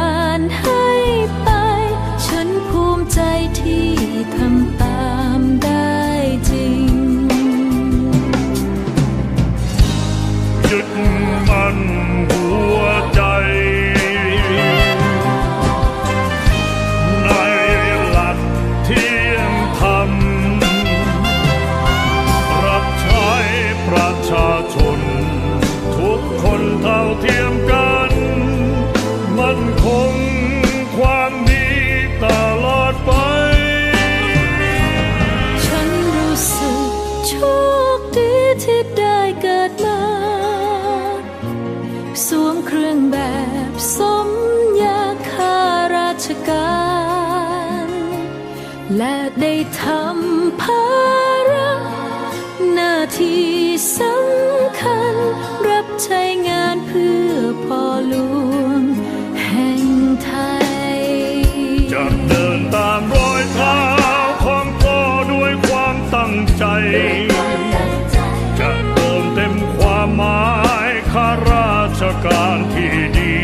า เท่าเทียมกัน มันคงความดีตลอดไป ฉันรู้สึกโชคดีที่ได้เกิดมา สวมเครื่องแบบสมยาคาราชการ และได้ทำภาระหน้าที่สำคัญรับ ใช้งานเพื่อพ่อหลวงแห่งไทย จะเดินตามรอยเท้าของพ่อด้วยความตั้งใจ จะเติมเต็มความหมายข้าราชการที่ดี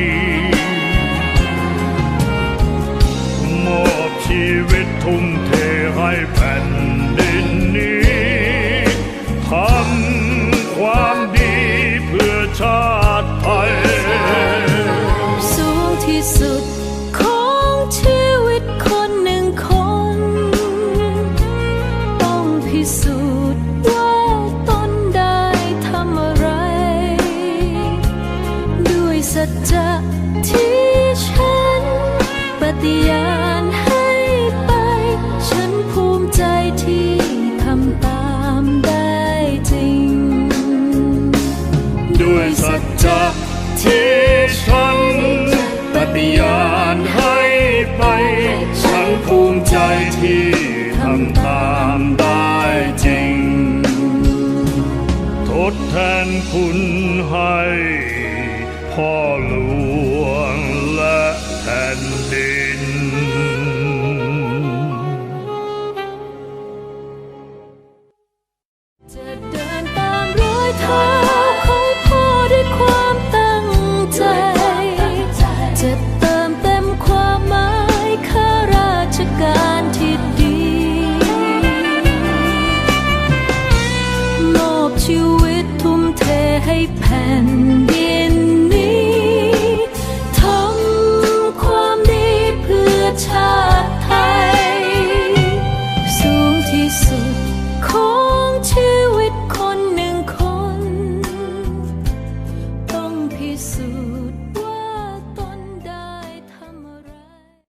มอบชีวิตทุ่มเทให้ สุด ที่ทำตามได้จริง ทดแทนคุณให้พ่อหลว